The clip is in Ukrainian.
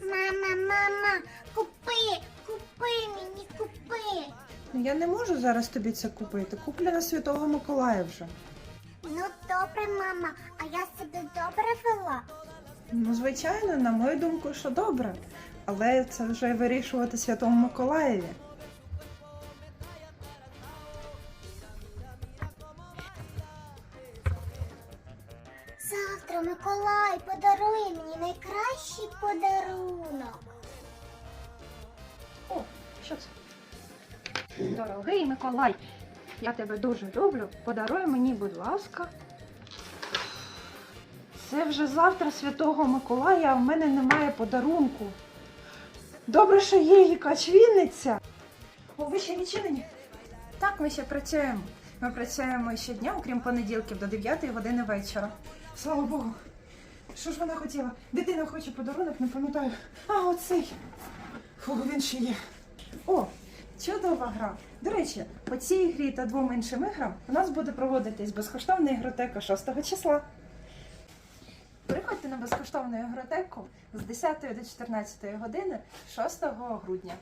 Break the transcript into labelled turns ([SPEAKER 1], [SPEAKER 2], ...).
[SPEAKER 1] Мама, мама, купи, купи мені, купи.
[SPEAKER 2] Ну, Я не можу зараз тобі це купити. Куплю на Святого Миколая вже.
[SPEAKER 1] Ну добре, мама, а я себе добре вела.
[SPEAKER 2] Ну, звичайно, на мою думку, що добре. Але це вже вирішувати Святому Миколаєві.
[SPEAKER 1] Завтра Миколай подарує подарунок.
[SPEAKER 3] О, що це? Дорогий Миколай, я тебе дуже люблю. Подаруй мені, будь ласка.
[SPEAKER 2] Це вже завтра Святого Миколая, а в мене немає подарунку. Добре, що є якась Вінниця. О, ви ще відчинені? Так, ми ще працюємо. Ми працюємо щодня, окрім понеділків, до 9 години вечора. Слава Богу. Що ж вона хотіла? Дитина хоче подарунок, не пам'ятаю. А, оцей. Фу, він ще є. О, чудова гра. До речі, по цій грі та двом іншим іграм у нас буде проводитись безкоштовна ігротека 6 числа. Приходьте на безкоштовну ігротеку з 10 до 14 години 6 грудня.